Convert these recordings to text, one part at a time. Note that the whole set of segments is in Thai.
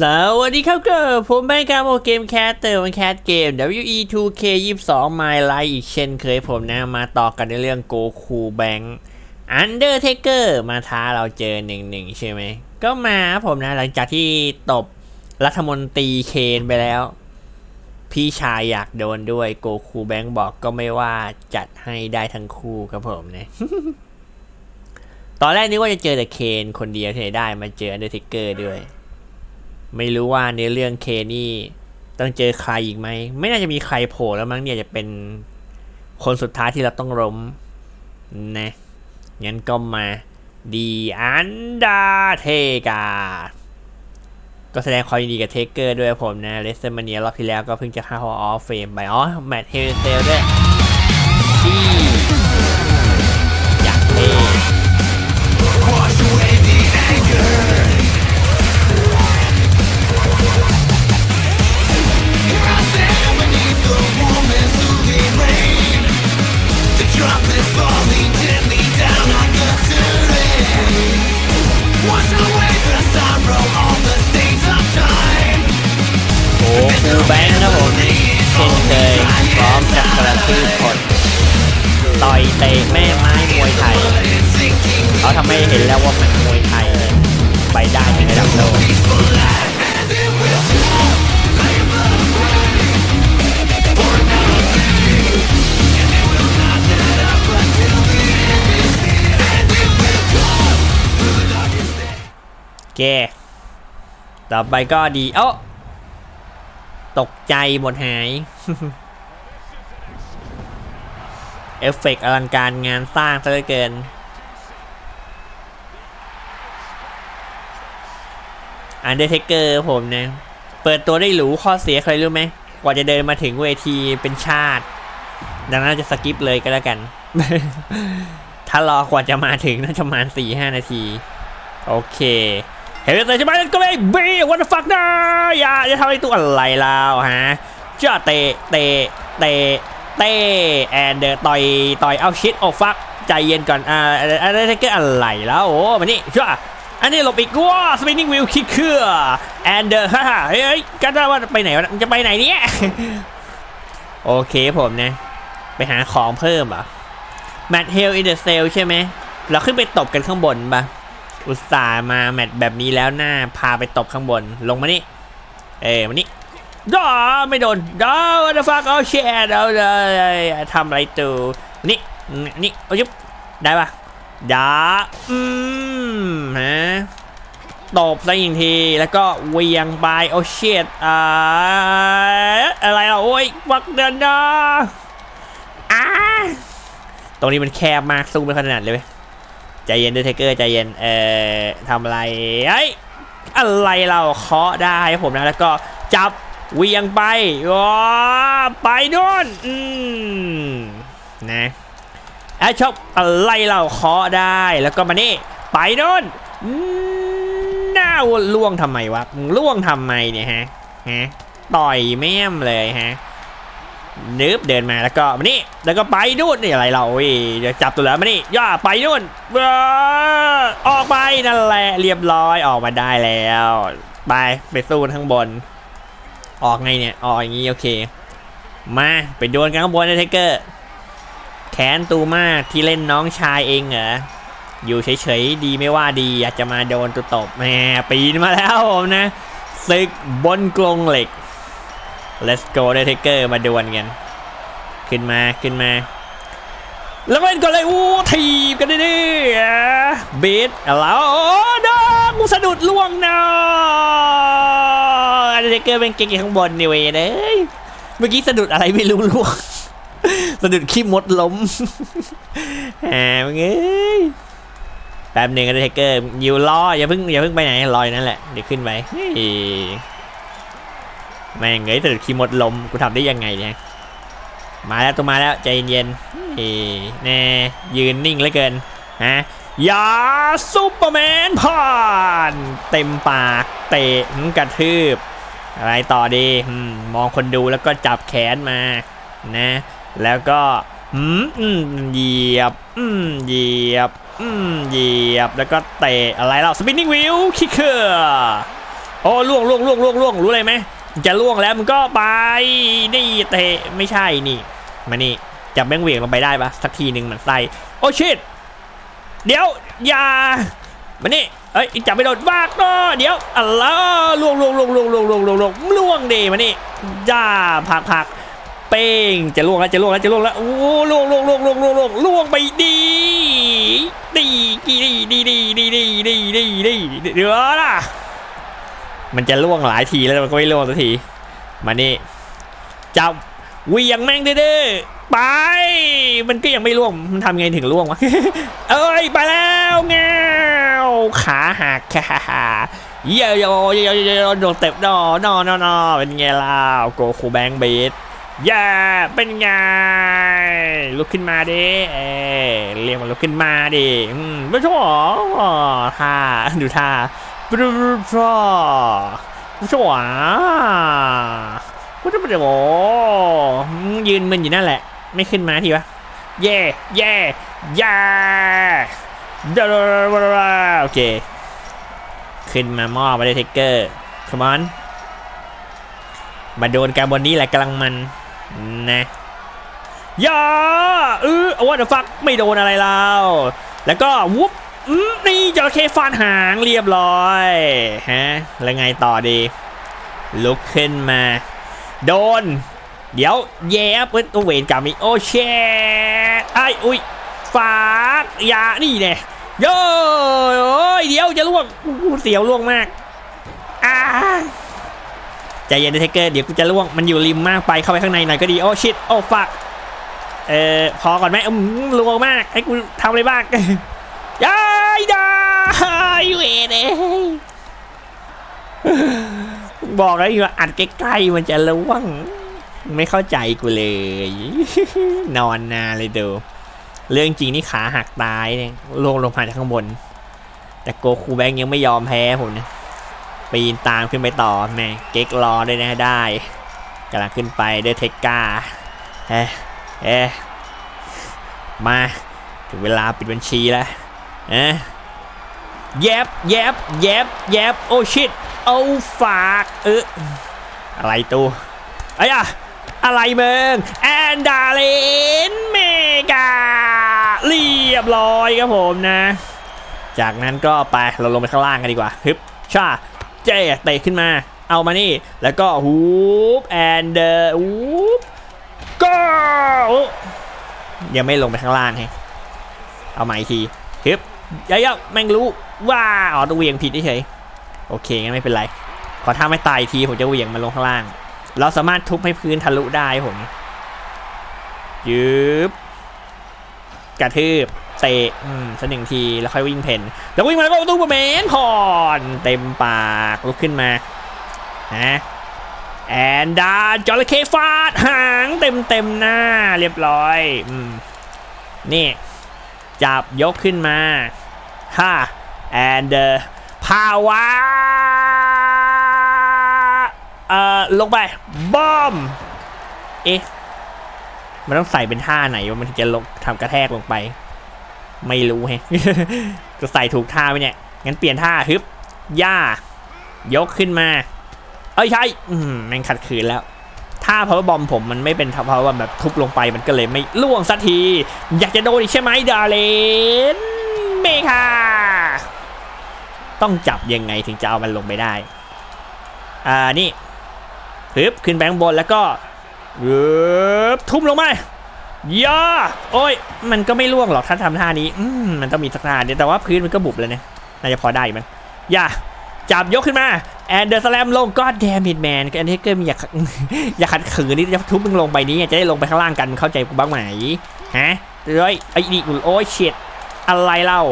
สวัสดีครับเก็ผมแบงค์การโมเกมแคสเตอร์มันแคสเกม WE2K 22 My Life อีกเช่นเคยผมนะ มาต่อกันในเรื่องโกคูแบงค์ Undertaker มาท้าเราเจอหนึ่งหนึ่งใช่ไหม ก็มาครับผมนะหลังจากที่ตบรัฐมนตรีเคนไปแล้ว พี่ชายอยากโดนด้วยโกคูแบงค์บอกก็ไม่ว่าจัดให้ได้ทั้งคู่ครับผมนะตอนแรกนึกว่าจะเจอแต่เคนคนเดียวที่ได้มาเจอ Undertaker ด้วย ไม่รู้ว่าในเรื่องเคนี่ต้องเจอใครอีกไหม ไม่น่าจะมีใครโผล่แล้วมั้งเนี่ยจะเป็นคนสุดท้ายที่เราต้องล้มนะงั้นก็มาดีอันดาเทกา ก็แสดงความยินดีกับเทเกอร์ด้วยผมนะเลสเตอร์มาเนียรอบที่แล้วก็เพิ่งจะเข้าฮอลออฟเฟมไป อ๋อ แมตต์เฮลเซลด้วยที่ ต่อไปก็ดีเอ้าตกใจหมดหาย เอฟเฟกต์อลังการงานสร้างซะเหลือเกิน อันเดอร์เทเกอร์ผมนะ เปิดตัวได้หรูข้อเสียใครรู้ไหม กว่าจะเดินมาถึงเวทีเป็นชาติ ดังนั้นจะสกิปเลยก็แล้วกัน ถ้ารอกว่าจะมาถึงน่าจะประมาณ4 5นาที โอเค เห็นเลยใช่ไหมก็เลยบีวันฟักนะอย่าจะทำอะไรตัวอะไรแล้วฮะจะเตะเตะเตะเตะแอนเดอร์ต่อยต่อยเอาชิดโอ้ฟักใจเย็นก่อนอ่าอะไรเกอะไรแล้วโอ้มานี่จ้าอันนี้หลบอีกว้าสปินนิ่งวิวคิกเครือแอนเดอร์ฮ่าเฮ้ยกันว่าไปไหนวะจะไปไหนเนี่ยโอเคผมนะ ไปหาของเพิ่มอะแมทเฮลอินเดอะเซลใช่ไหมเราขึ้นไปตบกันข้างบนปะ อุตส่าห์มาแมตช์แบบนี้แล้วหน้าพาไปตบข้างบนลงมานี่ เอ้มานี่ดอไม่โดนดอวันฟักเอาแชร์เอาเลยทำอะไรตูนี่นี่เอายุบได้ปะดาอืมฮะตบซะอีกทีแล้วก็เวียงไปโอเชียดอ่าอะไรอะโอ้ยวักเดินดาอ่าตรงนี้มันแคบมากสู้ไม่ขนาดเลยเว้ย ใจเย็นด้วยเทเกอร์ใจเย็น เอ่อทำอะไรเอ้ยอะไรเราเคาะได้ผมนะแล้วก็จับเวียงไปว้าไปโน่นอืมนะไอชอบอะไรเราเคาะได้แล้วก็มานี่ ไปโน่นหน้าล่วงทำไมวะล่วงทำไมเนี่ยฮะฮะต่อยแม่มเลยฮะ นึบเดินมาแล้วก็มานี่แล้วก็ไปนู่นนี่อะไรเราเดี๋ยวจับตัวแล้วมานี่ย่าไปนู่นออกไปนั่นแหละเรียบร้อยออกมาได้แล้ว ไปไปสู้กันข้างบน ออกไงเนี่ยออกอย่างนี้โอเค มาไปดวลกันข้างบนนะเทเกอร์แขนตูมากที่เล่นน้องชายเองเหรออยู่เฉยๆดีไม่ว่าดีอยากจะมาโดนตัวตบแหมปีนมาแล้วผมนะศึกบนกรงเหล็ก Let's go ได้เทเกอร์มาดวลกัน ขึ้นมาขึ้นมา แล้วเล่นก่อนเลยอู้ทีบกันดิเบสแล้วโอ้ดองกูสะดุดล่วงนะอันเทเกอร์เป็นเก่งๆข้างบนนี่เว้ยเอ้ยเมื่อกี้สะดุดอะไรไม่รู้ล่วงสะดุดขี้มดล้มแหมมึงเอ้ยแป๊บหนึ่งอันเทเกอร์อยู่รออย่าเพิ่งอย่าเพิ่งไปไหนรออยนั่นแหละเดี๋ยวขึ้นไป แม่งเอ้ยสะดุดคีย์มดลมกูทำได้ยังไงเนี่ยมาแล้วตัวมาแล้วใจเย็นๆเอ้แน่ยืนนิ่งเหลือเกินฮะยาซูเปอร์แมนผ่านเต็มปากเตะกระทืบ อะไรต่อดีมมองคนดูแล้วก็จับแขนมานะแล้วก็อืมอืมเหยียบอืมเหยียบอืมเหยียบแล้วก็เตะอะไรเราสปินนิ่งวิวคิกเกอร์โอ้ล่วงล่วงล่วงล่วงล่วงรู้อะไรไหม จะล่วงแล้วมันก็ไปนี่เตะไม่ใช่นี่ มานี่จับแบงเหวี่ยงลงไปได้ปะสักทีหนึ่งมันไส้โอ้ชิตเดี๋ยวอย่ามานี่เอ้ยจับไม่โดนวากเนาะเดี๋ยวอัลลอล่วงล่วงล่วงล่วงล่วงล่วงล่วงล่วงล่วงดีมานี่จ้าผักผักเป้งจะล่วงแล้วจะล่วงแล้วจะล่วงแล้วโอ้ล่วงล่วงล่วงล่วงล่วงล่วงล่วงไปดีดีดีดีดีดีดีดีดีดีเดี๋ยวนะ มันจะล่วงหลายทีแล้วมันก็ไม่ล่วงสักที มานี่จับวียงแม่งเด้อไป มันก็ยังไม่ล่วง มันทำไงถึงล่วงวะ เอ้ย ไปแล้วแงวขาหักค่ะเยอะโยเยอะโยโดนเต็บนอนอนอนอเป็นไงล่ะโกคูแบงเบสย่าเป็นไง ลุกขึ้นมาดิเอ้ยเรียกมันลุกขึ้นมาดิไม่ชอบหรอท่าดูท่า ปรูปรูผู้ชวาผู้ชมเดี๋ยวยืนมึนอยู่นั่นแหละ ไม่ขึ้นมาทีวะ เย่เย่เย่ดาโอเค ขึ้นมามอบมาได้เทคเกอร์คอมอนมาโดนการบนนี้แหละกำลังมันนะย่าเออว่าเดฟักไม่โดนอะไรแล้ว แล้วก็วุบ นี่จระเข้ฟาดหางเรียบร้อยฮะแล้วไงต่อดี ลุกขึ้นมา โดน เดี๋ยวแย่เปิ้ลตัวเวนกรรมอีกโอเชไออุ้ยฟาดยานี่เนี่ยโย่โอ้ยเดี๋ยวจะล่วงเสียวล่วงมากอ่าใจเย็นเทคเกอร์เดี๋ยวกูจะล่วงมันอยู่ริมมากไปเข้าไปข้างในหน่อยก็ดีโอ้ชิตโอ้ฟักเออพอก่อนไหมอืมล่วงมากให้กูทำอะไรบ้างยา ยได้เวเอ้บอกแล้วอยู่ว่าอัดใกล้ๆมันจะล่วง ไม่เข้าใจกูเลย นอนนาเลยดูเรื่องจริงนี่ขาหักตายเนี่ยลงลงผ่านจากข้างบน แต่โกคูแบงยังไม่ยอมแพ้ผมนะปีนตามขึ้นไปต่อแม่เก๊กรอได้นะได้กำลังขึ้นไปด้วยเทคกาเอ๊ะเอ๊ะมา ถึงเวลาปิดบัญชีแล้ว อ๊ะแยบแยบแยบแยบโอ้ชิตเอาฝากเอออะไรตัวไอ้อะอะไรเมึงแอนดาเลนเมกาเรียบร้อยครับผมนะ จากนั้นก็ไปเราลงไปข้างล่างกันดีกว่าฮึบชาเจ๊เตะขึ้นมา เอามานี่ แล้วก็ฮูปแอนเดอร์ฮูปก็ยังไม่ลงไปข้างล่างให้เอาใหม่อีกที ฮึบเดี๋ยวๆแม่งรู้ว่าอ๋อตัวเหวียงผิดเฉยโอเคงั้นไม่เป็นไรขอถ้าไม่ตายทีผมจะเวียงมันลงข้างล่าง เราสามารถทุบให้พื้นทะลุได้ผมยืบกระทืบเตะอืมสักหนึ่งทีแล้วค่อยวิ่งเพนแล้ววิ่งมาแล้วก็ตู้เมนพอนเต็มปากลุกขึ้นมาฮะแอนดาจอระเข้ฟาดหางเต็มเต็มหน้าเรียบร้อยอืมนี่จับยกขึ้นมา ฮ่า and the power เอ่อลงไป บอม เอ๊ะ มันต้องใส่เป็นท่าไหนวะมันถึงจะลงทำกระแทกลงไป ไม่รู้แฮะ จะใส่ถูกท่าไหมเนี่ย งั้นเปลี่ยนท่าฮึบย่า ยกขึ้นมา เอ้ยใช่มแม่งขัดขืนแล้วถ้า power bomb ผมมันไม่เป็น power bomb แบบทุบลงไปมันก็เลยไม่ล่วงสักที อยากจะโดนอีกใช่ไหมดาเลน เมคาต้องจับยังไงถึงจะเอามันลงไปได้ อ่า นี่ฮึบขึ้นแบงบนแล้วก็ฮึบทุบลงมาย่าโอ้ย มันก็ไม่ล่วงหรอกถ้าทำท่านี้อืมมันต้องมีสักท่าเดียวแต่ว่าพื้นมันก็บุบเลยนะน่าจะพอได้มั้งย่าจับยกขึ้นมา แอนเดอร์สแลมลงก็แดมมิดแมนแอนเทเกอร์มีอยากอย่าขัดขืนนี่จะทุบมึงลงไปนี้จะได้ลงไปข้างล่างกันเข้าใจกูบ้างไหมฮะเฮ้ยไอ้นี่โอ้ยเฉียด อะไรเล่า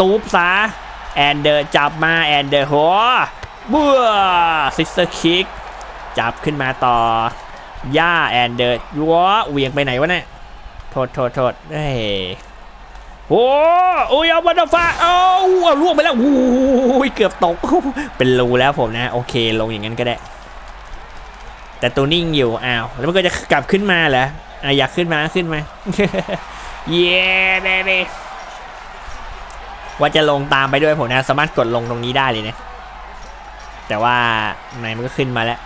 ตูบซะแอนเดอร์จับมาแอนเดอร์หัวบัวซิสเตอร์คิกจับขึ้นมาต่อย่าแอนเดอร์ยัวเวียงไปไหนวะเนี่ยโทษโทษโทษเฮ้ยโอ้โอ้ยเอาบัตฟ้าเอ้าเอาล่วงไปแล้วโอ้ยเกือบตก เป็นรูแล้วผมนะ โอเคลงอย่างนั้นก็ได้ แต่ตัวนิ่งอยู่อ้าวแล้วมันก็จะกลับขึ้นมาเหรออะอยากขึ้นมาขึ้นมาเย้เบบี ว่าจะลงตามไปด้วยผมนะสามารถกดลงตรงนี้ได้เลยนะแต่ว่าไหนมันก็ขึ้นมาแล้ว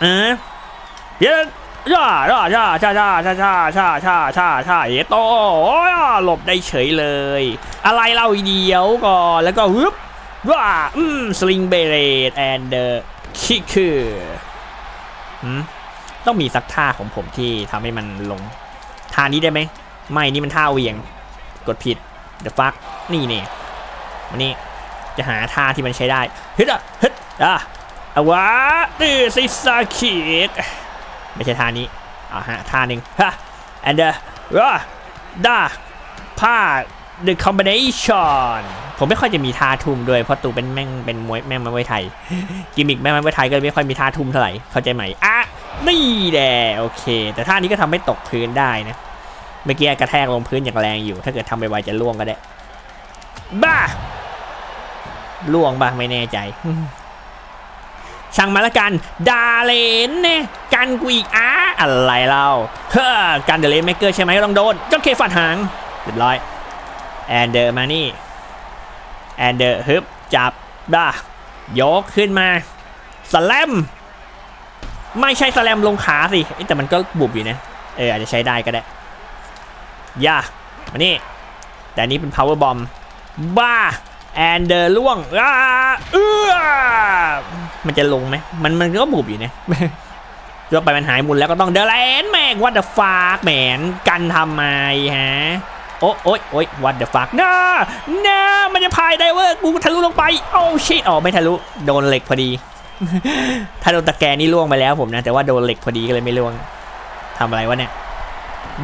เออเย้ย่าย่าย่าชาชาชาชาชาชาชาชาเยโต้หลบได้เฉยเลย อะไรเล่าเดียวก่อนแล้วก็ฮึบว้าอืมสลิงเบเรตแอนเดอร์คิกคือต้องมีสักท่าของผมที่ทำให้มันลงท่านี้ได้ไหมไม่นี่มันท่าเวียง กดผิด the fuck นี่เนี่ยวันนี้จะหาท่าที่มันใช้ได้ฮึดอะฮึดอะเอาวะนี่ซิซาคิดไม่ใช่ท่านี้อ่าฮะท่าหนึ่งฮะ and the ว้าด้าผ้า the combination ผมไม่ค่อยจะมีท่าทุ่มด้วยเพราะตูเป็นแม่งเป็นมวยแม่งมวยไทย กิมมิกแม่งมวยไทยก็ไม่ค่อยมีท่าทุ่มเท่าไหร่เข้าใจไหมอะนี่แหละโอเค แต่ท่านี้ก็ทำให้ตกพื้นได้นะ เมื่อกี้กระแทกลงพื้นอย่างแรงอยู่ ถ้าเกิดทำไปไวจะล่วงก็ได้ บ้าล่วงบ้าไม่แน่ใจ ช่างมาละกัน ดาเลนเนี่ยกันกูอีกอ้าอะไรเล่าเฮ้อกันเดเลนเมเกอร์ใช่ไหมต้องโดน ก็เคฟันหางเรียบร้อย แอนเดอร์มานี่ แอนเดอร์ฮึบจับด้ายกขึ้นมาสแลมไม่ใช่สแลมลงขาสิแต่มันก็บุบอยู่นะ เอออาจจะใช้ได้ก็ได้ ย่ามานี่ แต่อันนี้เป็น power bomb บ้า แอนเดอร์ล่วงอ้าเอื้อมันจะลงไหมมันมันก็บุบอยู่นะเพื่อไปมันหายหมุนแล้วก็ต้องเดลนแม่งวัดเดอะฟากแหมนกันทำไมฮะ โอ๊ยโอ๊ยโอ๊ยวัดเดอะฟากน้าน้ามันจะพายได้เว้ยกูทะลุลงไป โอ้ชิตอ๋อไม่ทะลุ โดนเหล็กพอดี ถ้าโดนตะแกรงนี่ล่วงไปแล้วผมนะ แต่ว่าโดนเหล็กพอดีก็เลยไม่ล่วงทำอะไรวะเนี่ย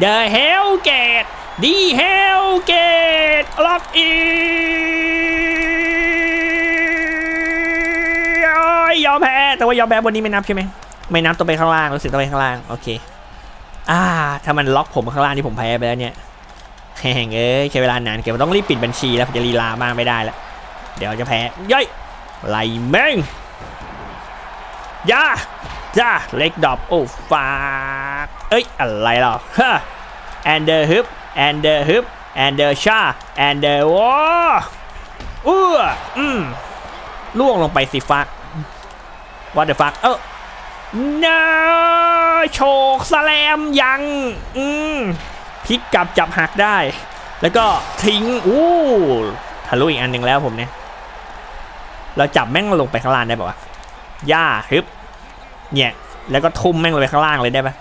The Hellgate The Hellgate Lock in โอ้ยยอมแพ้แต่ว่ายอมแพ้บนนี้ไม่นับใช่ไหมไม่นับต้องไปข้างล่างรู้สึกต้องไปข้างล่างโอเคอ่าถ้ามันล็อกผมข้างล่างที่ผมแพ้ไปแล้วเนี่ยแหงเอ้ยใช้เวลานานเกินต้องรีบปิดบัญชีแล้วผมจะลีลามากไม่ได้แล้วเดี๋ยวจะแพ้ย่อยไล่แม่งย่า จ้าเล็กดอบโอ้ฟากเอ้ย อะไรหรอฮะแอนเดอร์ฮึบแอนเดอร์ฮึบแอนเดอร์ชาแอนเดอร์วออื้ออืมล่วงลงไปสิฟักวั t เด e f ฟักเออน้าโชกสแลมยัง อืมพลิกกลับจับหักได้ แล้วก็ทิ้ง อู้ทะลุอีกอันหนึ่งแล้วผมเนี่ย เราจับแม่งลงไปข้างล่างได้ป่าวะย่าฮึบ เนี่ย แล้วก็ทุ่มแม่งลงไปข้างล่างเลยได้ปะ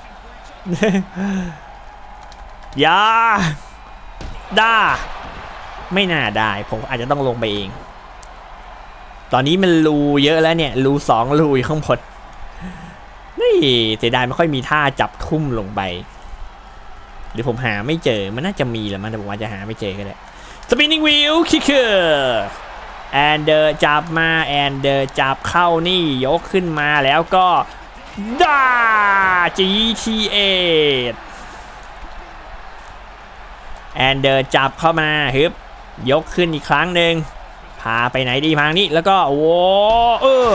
อยาด้าไม่น่าได้ผมอาจจะต้องลงไปเอง ตอนนี้มันรูเยอะแล้วเนี่ย รูสองรูข้างบนนี่เสียดายไม่ค่อยมีท่าจับทุ่มลงไปหรือผมหาไม่เจอมันน่าจะมีแหละมันแต่ผมอาจจะหาไม่เจอก็ได้ spinning wheel kicker แอนเดอร์จับมาแอนเดอร์จับเข้านี่ยกขึ้นมาแล้วก็ด้า GTA แอนเดอร์จับเข้ามาฮึบยกขึ้นอีกครั้งหนึ่งพาไปไหนดีทางนี้แล้วก็โว้เออ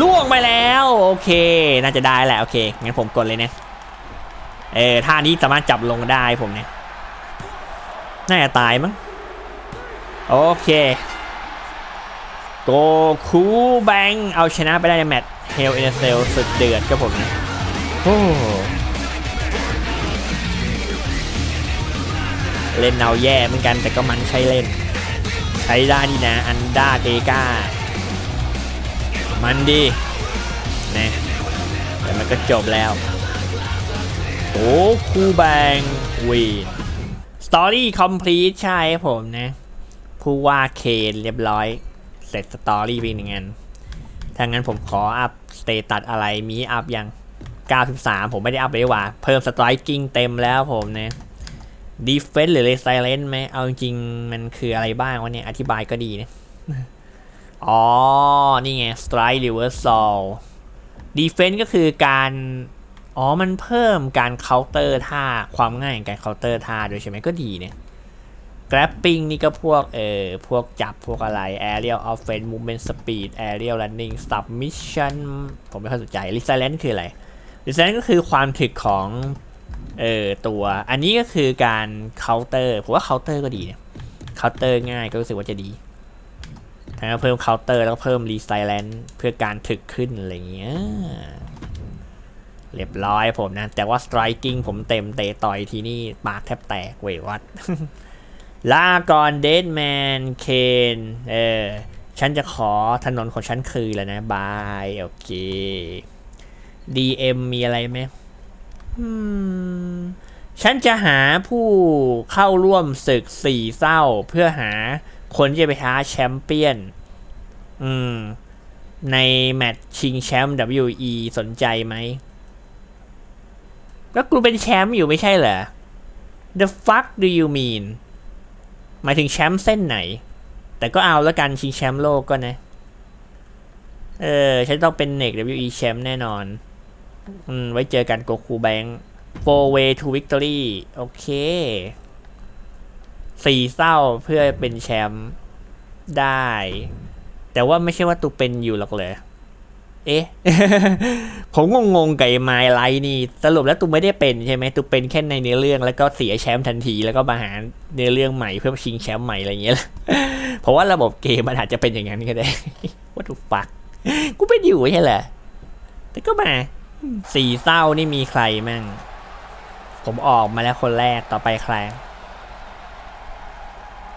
ล่วงไปแล้ว โอเค น่าจะได้แหละ โอเค งั้นผมกดเลยเนะเออท่านี้สามารถจับลงได้ผมเนี่ย น่าจะตายมั้ง โอเค โกคูแบงเอาชนะไปได้ในแมตช์เฮลเอเซลสุดเดือดครับผมโอ้เล่นเอาแย่เหมือนกันแต่ก็มันใช้เล่น ใช้ได้ดีนะอันด้าเตกามันดีนะแต่มันก็จบแล้วโกคูแบงวีนสตอรี่คอมพลีทใช่ครับผมนะ ผู้ว่าเคนเรียบร้อย เสร็จสตอรี่ไปหนึ่งอันถ้างั้นผมขออัพสเตตัสอะไรมีอัพยัง 93 ผมไม่ได้อัพเลยว่า เพิ่มสไตรกิ้งเต็มแล้วผมนะดีเฟน s ์หรือเ e ไซเลนไหมเอาจริงมันคืออะไรบ้างวะเนี่ย อธิบายก็ดีนะอ๋อ นี่ไง Strike Reversal Defense ก็คือการ อ๋อ มันเพิ่มการเคาน์เตอร์ท่า ความง่ายของการเคาน์เตอร์ท่าด้วยใช่ไหมก็ดีเนี่ย grabbing นี่ก็พวกเออพวกจับพวกอะไร aerial offense movement speed aerial running submission ผมไม่ค่อยสนใจ resilience คืออะไร resilience ก็คือความถึกของเออตัวอันนี้ก็คือการ counter ผมว่า counter ก็ดีเนะ counter ง่ายก็รู้สึกว่าจะดีทั้งเพิ่มเคาน์เตอร์แล้วก็เพิ่มรีไซแลนซ์เพื่อการถึกขึ้นอะไรอย่างเงี้ยเรียบร้อยผมนะ แต่ว่าสไตรกิ้งผมเต็มเตะต่อยทีนี่ปากแทบแตกเวยวัด ลาก่อนเดดแมนเคนเออฉันจะขอถนนของฉันคืนแล้วนะ บาย โอเค DM มีอะไรไหมฉันจะหาผู้เข้าร่วมศึกสี่เศร้า เพื่อหาคนที่จะไปท้าแชมเปี้ยน อืม ในแมตช์ชิงแชมป์ WE สนใจไหม ก็กูเป็นแชมป์อยู่ไม่ใช่เหรอ The fuck do you mean หมายถึงแชมป์เส้นไหน แต่ก็เอาแล้วกันชิงแชมป์โลกก็นะ เออฉันต้องเป็นเน็ก WE แชมป์แน่นอน อืม ไว้เจอกันโกคูแบงค์ four way to victory โอเค สี่เศร้าเพื่อเป็นแชมป์ได้ แต่ว่าไม่ใช่ว่าตูเป็นอยู่หรอกเลย เอ๊ะ ผมงงๆกับไอ้ไมล์ไลท์นี่ สรุปแล้วตูไม่ได้เป็นใช่ไหมตูเป็นแค่ในเนื้อเรื่องแล้วก็เสียแชมป์ทันทีแล้วก็มาหาเนื้อเรื่องใหม่เพื่อชิงแชมป์ใหม่อะไรอย่างเงี้ยเพราะว่าระบบเกมมันอาจจะเป็นอย่างนั้นก็ได้ว่าถูกปักกูเป็นอยู่ใช่เหรอแต่ก็มาสี่เศร้านี่มีใครมั่ง ผมออกมาแล้วคนแรกต่อไปใคร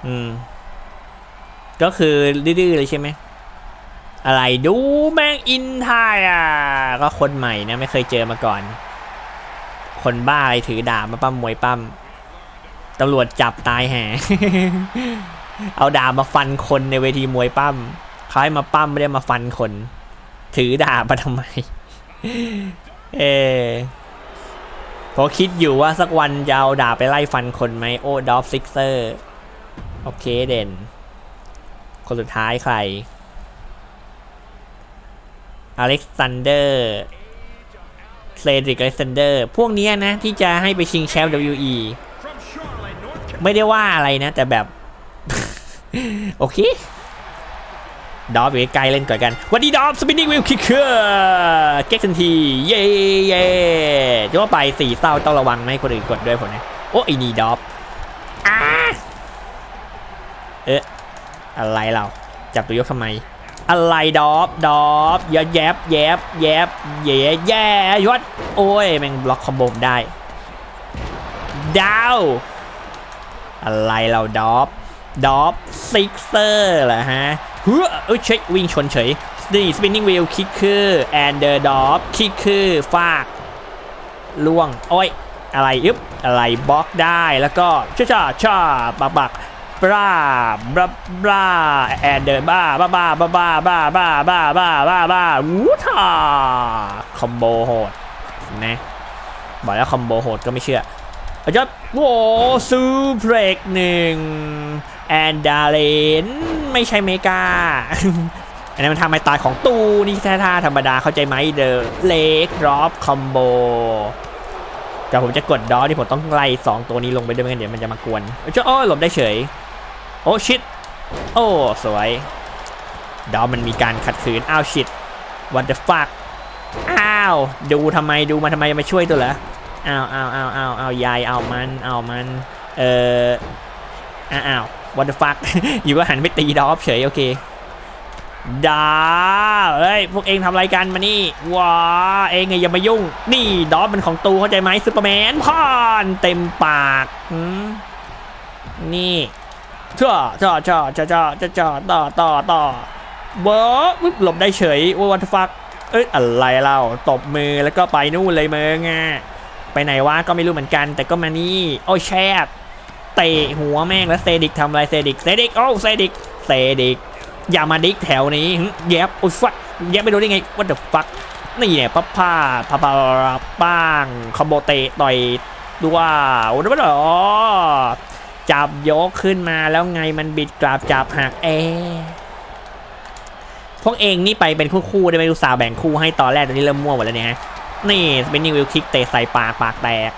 อืม ก็คือดื้อๆเลยใช่ไหม อะไรดูแม่งอินไทยอะก็คนใหม่นะไม่เคยเจอมาก่อน คนบ้าอะไรถือดาบมาปั้มมวยปั้มตำรวจจับตายแห่เอาดาบมาฟันคนในเวทีมวยปั้มเขาให้มาปั้มไม่ได้มาฟันคน ถือดาบมาทำไม เออพอคิดอยู่ว่าสักวันจะเอาดาบไปไล่ฟันคนไหมโอ้ดอฟซิกเซอร์ โอเคเด่น คนสุดท้ายใคร อเล็กซานเดอร์เซดริกอเล็กซานเดอร์พวกนี้นะที่จะให้ไปชิงแชมป์ WE ไม่ได้ว่าอะไรนะ แต่แบบ โอเค ดอฟอยู่ใกล้เล่นก่อนกันวันนี้ดอฟสปินนิ่งวิลคิกเกอร์เก๊กทันที เย้เย้จะว่าไปสี่เศร้าต้องระวังไม่ให้คนอื่นกดด้วยผมนะ โอ้ไอ้นี่ดอฟอ่าเอ๊ะอะไรเรา จับตัวยกทำไม อะไรดอฟดอฟอย่าแยบแยบแยบแย่แย่ยศโอ้ยแม่งบล็อกคอมโบได้ ดาว อะไรเราดอฟดอฟซิกเซอร์เหรอฮะเฮ้ยเอ้ยเช็ควิ่งชนเฉยนี่สปินนิ่งวิลคิกคือแอนเดอร์ดอฟคิกคือฟากล่วง โอ้ย อะไร อึ๊บ อะไรบล็อกได้แล้วก็ช่าช่าช่าบักบัก บราบราบราแอนเดอร์บ้าบ้าบ้าบ้าบ้าบ้าบ้าบ้าบ้าบ้าบ้าวูท่าคอมโบโหดนะบอกแล้วคอมโบโหดก็ไม่เชื่ออาจจะโว้ซูเพรกหนึ่งแอนดาเลนไม่ใช่เมกาอันนั้มันทำไมตายของตูนี่แค่ท่าธรรมดาเข้าใจไหมเดอเล็กรอปคอมโบแต่ผมจะกดดอที่ผมต้องไล่2ตัวนี้ลงไปด้วยไม่งั้นเดี๋ยวมันจะมากวนจ้าโอ้ยหลบได้เฉย โอ้ชิดโอ้สวยดอมันมีการขัดขืนอ้าวชิด what the fuck อ้าวดูทำไมดูมาทำไมมาช่วยตัวเหรออ้าวอ้าวอ้าวอ้าวอ้าวยายเอามันเอามันเอ่ออ้าวอ้าว what the fuck อยู่ก็หันไปตีดอฟเฉยโอเคดาเฮ้ย พวกเองทำอะไรกันมานี่ว้าเองไงอย่ามายุ่ง นี่ดอฟมันของตูเข้าใจไหมซูเปอร์แมนพ่อนเต็มปาก นี่ จ่อจ่อจ่อจ่อจ่อจ่อจ่อต่อต่อต่อเบิร์ดหลบได้เฉยว่าวันฟักเอ้ยอะไรเล่าตบมือแล้วก็ไปนู่นเลยเมืองอะไปไหนวะก็ไม่รู้เหมือนกัน แต่ก็มานี่โอ้ยแชบเตะหัวแม่งแล้วเซดิกทำอะไรเซดิกเซดิกโอ้เซดิกเซดิกอย่ามาดิกแถวนี้แยบโอ้ยฟักแยบไม่รู้ได้ไง what the fuck นี่เนี่ยพับผ้าพับปาป้างคอมโบเตะต่อยดูว่าโอ้ยไมันอ๋อ จับยกขึ้นมาแล้วไงมันบิดกลับจับหักเอพวกเองนี่ไปเป็นคู่ๆได้ไหมดูสาวแบ่งคู่ให้ตอนแรกตอนนี้เริ่มมั่วหมดแล้วเนี่ยนี่เป็นนิวิลคิกเตะใส่ปากปากแตก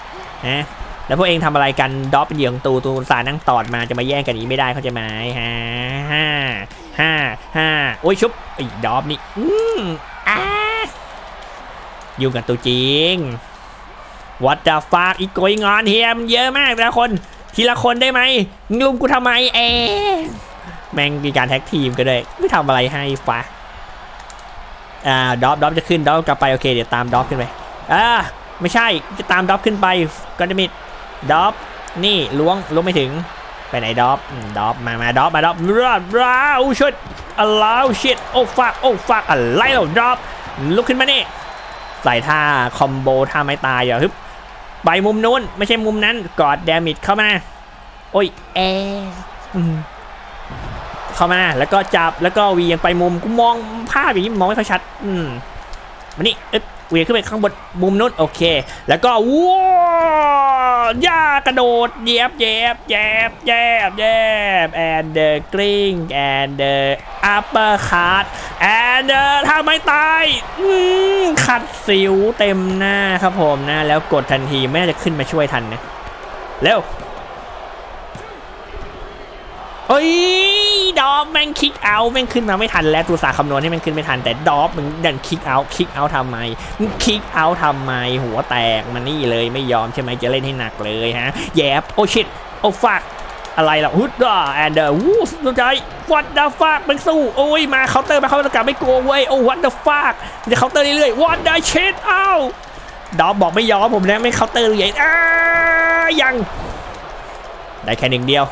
นะแล้วพวกเองทำอะไรกันดอปเป็นเหยื่อของตูตูสานั่งตอดมาจะมาแย่งกันนี้ไม่ได้เขาใจไหมฮะห้าห้าห้าโอ้ยชุบไอ้ดอปนี่อืมอ่ายุ่งกับตัวจริง What the fuck อีกโกยงอนเฮียมเยอะมากแต่ละคน ทีละคนได้ไหมงลุมกูทำไมเอแม่งมีการแท็กทีมก็ได้ไม่ทำอะไรให้ฟ้าอ่าดอฟดอฟจะขึ้นดอฟกลับไปโอเคเดี๋ยวตามดอฟขึ้นไปอ่าไม่ใช่จะตามดอฟขึ้นไปก็จะมีดอฟนี่ล้วงล้วงไม่ถึงไปไหนดอฟอืมดอฟมามาดอฟมาดอฟราราโอ้ชิตอะไรชิตโอ้ฟักโอ้ฟักอะไรเรอดอฟลุกขึ้นมานี่ใส่ท่าคอมโบท่าไม้ตายอย่าฮึบ ไปมุมนู้นไม่ใช่มุมนั้นกอดแดมิดเข้ามา โอ้ยแออืมเข้ามาแล้วก็จับแล้วก็เหวียงไปมุมกูมองภาพอย่างนี้มองไม่ค่อยชัด อืมมานี่เอ๊ะเหวียงขึ้นไปข้างบนมุมนู้นโอเค แล้วก็ว้าว ย่ากระโดดเย็บเย็บเย็บเย็บเย็บ and the green and the upper cut and the ถ้าไม่ตายขัดสิวเต็มหน้าครับผมนะ แล้วกดทันทีไม่น่าจะขึ้นมาช่วยทันนะ เร็ว เฮ้ยดอฟแม่งคิกเอาแม่งขึ้นมาไม่ทันแล้วตัวสาคำนวณให้มันขึ้นไม่ทันแต่ดอฟมันดันคิกเอาคิกเอาทำไมคิกเอาทำไม หัวแตกมันนี่เลยไม่ยอมใช่ไหมจะเล่นให้หนักเลยฮะแยบโอชิตโอฟักอะไรล่ะฮุดด้าแอนเดอร์วูฟตัวใจวัดดาฟักมันสู้โอ้ยมาเคาน์เตอร์มาเคาน์เตอร์กลับไม่กลัวเว้ยโอ้วัดดาฟักจะเคาน์เตอร์เรื่อยๆวัดดาชิตอ้าดอฟบอกไม่ยอมผมนะไม่เคาน์เตอร์เลยอ้ายังได้แค่หนึ่งเดียว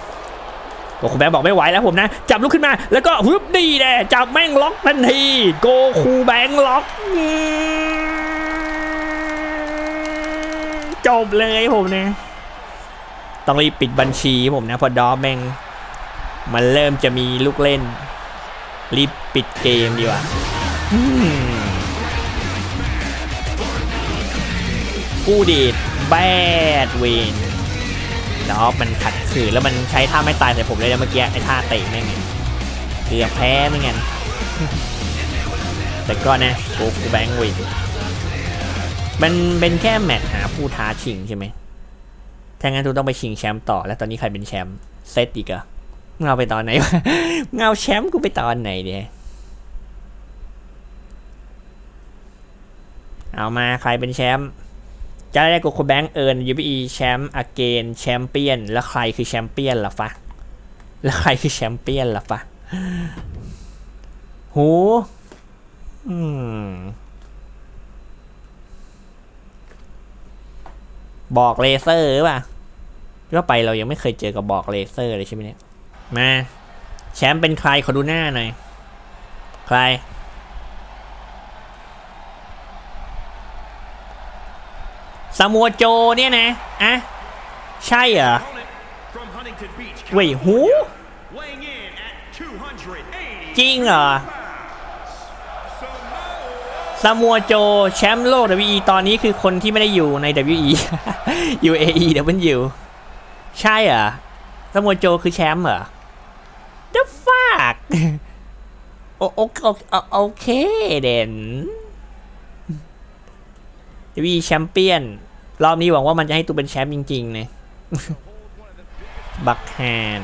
โกคูแบงค์บอกไม่ไหวแล้วผมนะ จับลุกขึ้นมา แล้วก็ฮึบดีแน่จับแม่งล็อกทันที โกคูแบงค์ล็อกจบเลยผมเนี่ยต้องรีบปิดบัญชีผมนะเพอดอแม่ง มันเริ่มจะมีลูกเล่น รีบปิดเกมดีกว่าอืมผู้ดีดแบดเวน ดอฟมันขัดขืนแล้วมันใช้ท่าไม่ตายใส่ผมเลยนะเมื่อกี้ไอ้ท่าเตะแม่งเนี่ยเกือบแพ้ไม่งั้นแต่ก็นะโกกูแบงค์วินมันเป็นแค่แมตช์หาผู้ท้าชิงใช่ไหมถ้างั้นทูต้องไปชิงแชมป์ต่อ แล้วตอนนี้ใครเป็นแชมป์เซตอีกเหรอะเงาไปตอนไหนวะเงาแชมป์กูไปตอนไหนเนี่ยเอามาใครเป็นแชมป์ จะได้โกโคแบงค์เอิร์น UBE แชมป์อเกนแชมเปี้ยนแล้วใครคือแชมเปี้ยนล่ะฟะแล้วใครคือแชมเปี้ยนล่ะฟะหูอืมบอกเลเซอร์หรือป่ะว่าไปเรายังไม่เคยเจอกับบอกเลเซอร์เลยใช่ไหมเนี่ย มา แชมป์เป็นใครขอดูหน้าหน่อย ใคร ซามัวโจเนี่ยนะอะใช่เหรอ From Huntington Beach, เว้ยหู จริงเหรอซามัวโจแชมป์โลก WE ตอนนี้คือคนที่ไม่ได้อยู่ใน WE UAE W ใช่เหรอซามัวโจคือแชมป์เหรอ The fuck โอโอโอโอโอเคเด่น WE แชมเปี้ยน รอบนี้หวังว่ามันจะให้ตูเป็นแชมป์จริงๆนะบักแฮน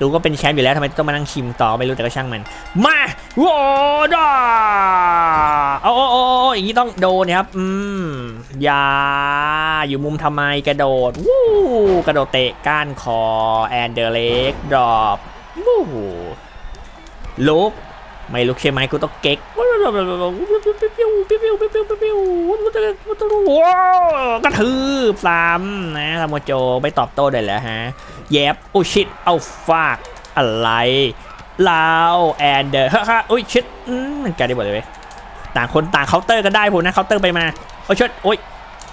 ดูก็เป็นแชมป์อยู่แล้วทำไมต้องมานั่งชิมต่อไม่รู้แต่ก็ช่างมัน มาโว้ดาโอ้โอ้โอ้โอ้อย่างนี้ต้องโดนนะครับ อืมอย่าอยู่มุมทำไมกระโดดวู้กระโดดเตะก้านคอแอนเดอร์เล็กดรอปวู้ลุก ไม่ลุกใช่ไหมกูต้องเก๊กกระทืบซ้ำนะทาโมโจไม่ตอบโต้ได้แล้วฮะแยบโอชิดเอาฟากอะไรลาวแอนเดอร์ฮ่าฮ่าโอ้ยชิดอืมมันกได้หมดเลยเว้ยต่างคนต่างเคาน์เตอร์กันได้ผมนะเคาน์เตอร์ไปมาโอ้ยชิดโอ้ย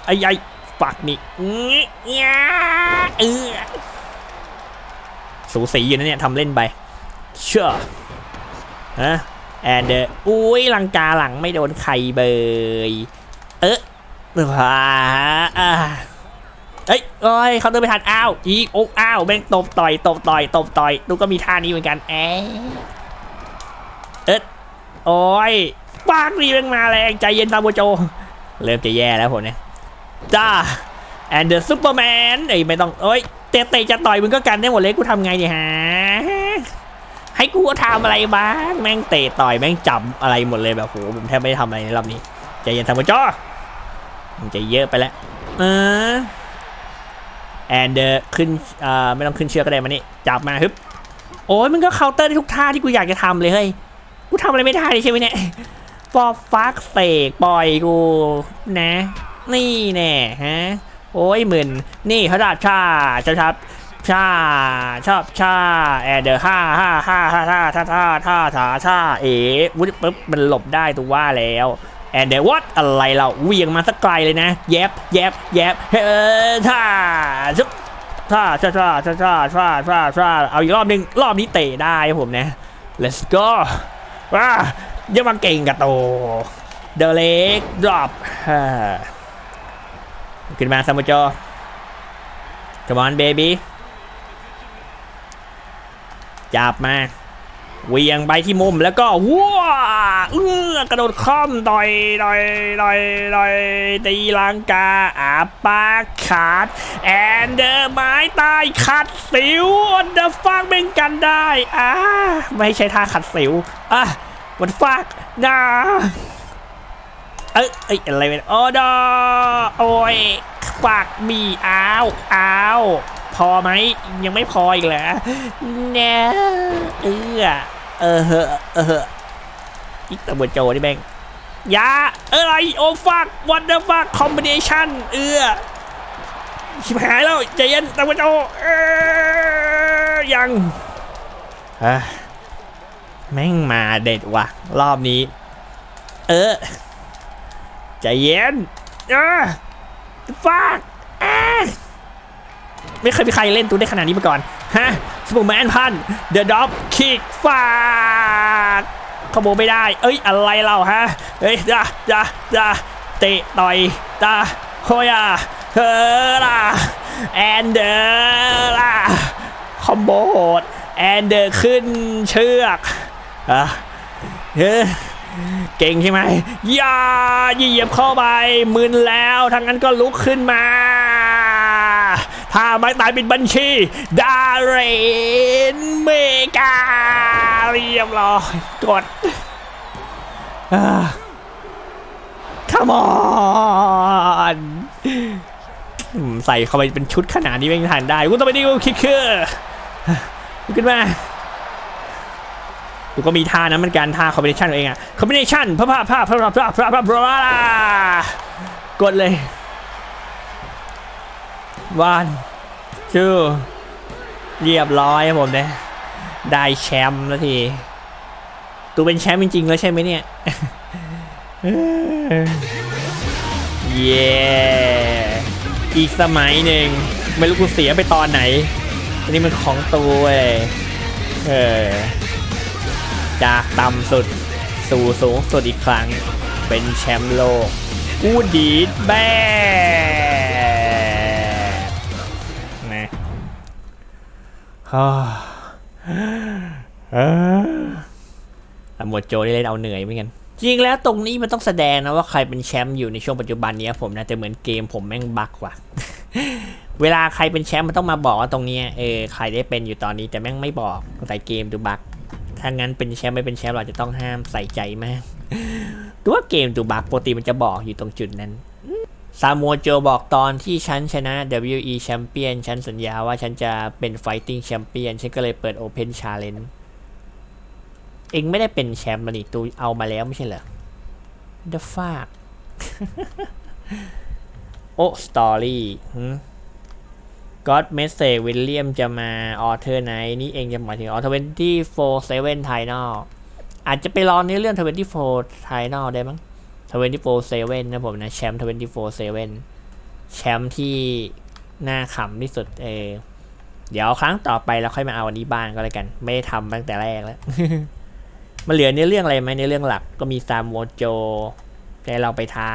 ไอ้ไอ้ฝากนี่เงี้ยเออสูสีอยู่นะเนี่ยทำเล่นไปเชื่อ ฮะแอนเดอร์อุ้ยลังกาหลังไม่โดนใครเบยเอ๊ะว้าอ่าเอ้ยโอ้ยเขาเดินไปทันอ้าวอีโอ้อ้าวแม่งตบต่อยตบต่อยตบต่อยดูก็มีท่านี้เหมือนกันแอเอ๊ะโอ้ยปากนี่แม่งมาแรงใจเย็นตาโบโจ เริ่มจะแย่แล้วผมเนี่ยจ้าแอนเดอร์ซูเปอร์แมนไอ้ยไม่ต้องเอ้ยเตะเตะจะต่อยมึงก็กันได้หมดเลยกูทำไงเนี่ยฮะ ให้กูทำอะไรบ้างแม่งเตะต่อยแม่งจับอะไรหมดเลยแบบโหผมแทบไม่ได้ทำอะไรในรอบนี้ใจเย็นตามโบโจมันจะเยอะไปแล้วเออแอนเดอร์ขึ้นเอ่อไม่ต้องขึ้นเชือกก็ได้มานี่จับมาฮึบโอ้ยมันก็เคาน์เตอร์ได้ทุกท่าที่กูอยากจะทำเลยเฮ้ยกูทำอะไรไม่ได้เลยใช่ไหมเนี่ยฟอฟักเสกปล่อยกูนะ นี่แน่ฮะโอ้ยหมื่นนี่เขาดับชาจะชับ ชาชอบชาแอนเดอร์ห้าห้าห้าห้าห้าท่าท่าท่าท่าชาเอ๋วุ้ยปุ๊บมันหลบได้ตัวว่าแล้วแอนเดอร์วัดอะไรเราเวียงมาสักไกลเลยนะแยบแยบแยบเฮ้ท่าชุบท่าชาชาชาชาชาชาชาเอาอีกรอบหนึงรอบนี้เตะได้ผมนะ let's go ว้าอย่ามาเก่งกับโตเดเล็กดรอปขึ้นมาซามูโจ Come on baby จับมาเวียงไปที่มุมแล้วก็ว้าเอื้อกระโดดข้อมต่อยต่อยต่อยต่อยตีลังกาอาปากขาด แอนเดอร์ไม้ตายขัดสิวอันเดอร์ฟังเป็นกันได้อ่าไม่ใช่ท่าขัดสิวอะมันฟากนะเอ้ยเอ้ยอะไรเป็นโอ้ดอโอ้ยปากมีอ้าวอ้าว พอไหมยังไม่พออีกเหรอเนี่ยเออเออเหอะเออเหอะอีกตะบนโจนี่แม่งอยาอะไรโอ้ฟักวันเดอร์ฟักคอมบิเนชันเออชิบหายแล้วใจเย็นตะบนโจเออยังอะแม่งมาเด็ดว่ะ รอบนี้ เออใจเย็นเออฟากเอ๊ะ ไม่เคยมีใครเล่นตัวได้ขนาดนี้มาก่อน ฮะสปูแมนพันเดอะด็อกคิกฟากขโมยไม่ได้ เอ้ย อะไรเราฮะเฮ้ยจ้าจ้าจ้าเตะต่อยจ้าโฮยาเฮล่าแอนเดอร์ล่าคอมโบโหดแอนเดอร์ขึ้นเชือกอะเฮ้เก่งใช่ไหมย่าเหยียบเข้าไปมึนแล้วทั้งนั้นก็ลุกขึ้นมา ถ้าไม่ตายเป็นบัญชี ดาเรนเมกา เรียบร้อยกดอ่า Come on อืมใส่เข้าไปเป็นชุดขนาดนี้ไม่ทันได้กูต้องไปดิวคิกเกอขึ้นมากูก็มีท่านั้นเหมือนกันท่าคอมบิเนชันเองอะคอมบิเนชันพระพาพาพระพาพระพาพาพากดเลย วันชื่อเรียบร้อยผมเนี่ยได้แชมป์แล้วทีตูเป็นแชมป์จริงๆแล้วใช่ไหมเนี่ยเย้อีกสมัยหนึ่งไม่รู้กูเสียไปตอนไหน อันนี้มันของตัวเว้ยเออจากต่ำสุดสู่สูงสุดอีกครั้ง เป็นแชมป์โลกกูดีดแบ ฮ่าตำรวจโจได้เล่นเอาเหนื่อยเหมือนกัน จริงแล้วตรงนี้มันต้องแสดงนะว่าใครเป็นแชมป์อยู่ในช่วงปัจจุบันนี้ผมนะแต่เหมือนเกมผมแม่งบักว่ะ เวลาใครเป็นแชมป์มันต้องมาบอกว่าตรงนี้เออใครได้เป็นอยู่ตอนนี้แต่แม่งไม่บอกใส่เกมดูบักถ้างั้นเป็นแชมป์ไม่เป็นแชมป์เราจะต้องห้ามใส่ใจมากตัวเกมตูบักปกติมันจะบอกอยู่ตรงจุดนั้น ซามัวโจบอกตอนที่ฉันชนะ WE แชมเปี้ยนฉันสัญญาว่าฉันจะเป็น Fighting Champion ฉันก็เลยเปิด Open Challenge เองไม่ได้เป็นแชมป์มานี่ตูเอามาแล้วไม่ใช่เหรอ The fuck โอ้ Story ก็อดเมสเซจวิลเลียมจะมาออเทอร์ไนนี่เองจะหมายถึงออเทอร์เวนตี้โฟร์เซเว่นไทนอลอาจจะไปรอในเรื่องทเวนตี้โฟร์ไทนอลได้มั้ง ทเวนตี้โฟร์เซเว่นนะผมนะแชมป์ทเวนตี้โฟร์เซเว่นแชมป์ที่น่าขำที่สุดเออเดี๋ยวครั้งต่อไปเราค่อยมาเอาอันนี้บ้างก็แล้วกัน ไม่ได้ทำตั้งแต่แรกแล้วมันเหลือในเรื่องอะไรไหมในเรื่องหลักก็มีซามโมโจให้เราไปท้า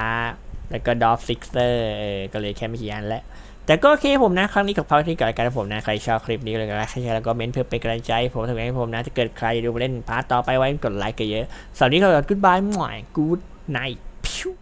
แล้วก็ดอฟซิกเซอร์เออก็เลยแค่ไม่กี่อันแล้วแต่ก็โอเคผมนะ ครั้งนี้กับพาร์ทที่กับรายการผมนะ ใครชอบคลิปนี้ก็เลยก็ไลค์แชร์แล้วก็เมนเพื่อเป็นกำลังใจให้ผมทำให้ผมนะถ้าเกิดใครดูเล่นพาร์ทต่อไปไว้กดไลค์กันเยอะสำหรับนี้ก็กด goodbye หม่อย good night Pew.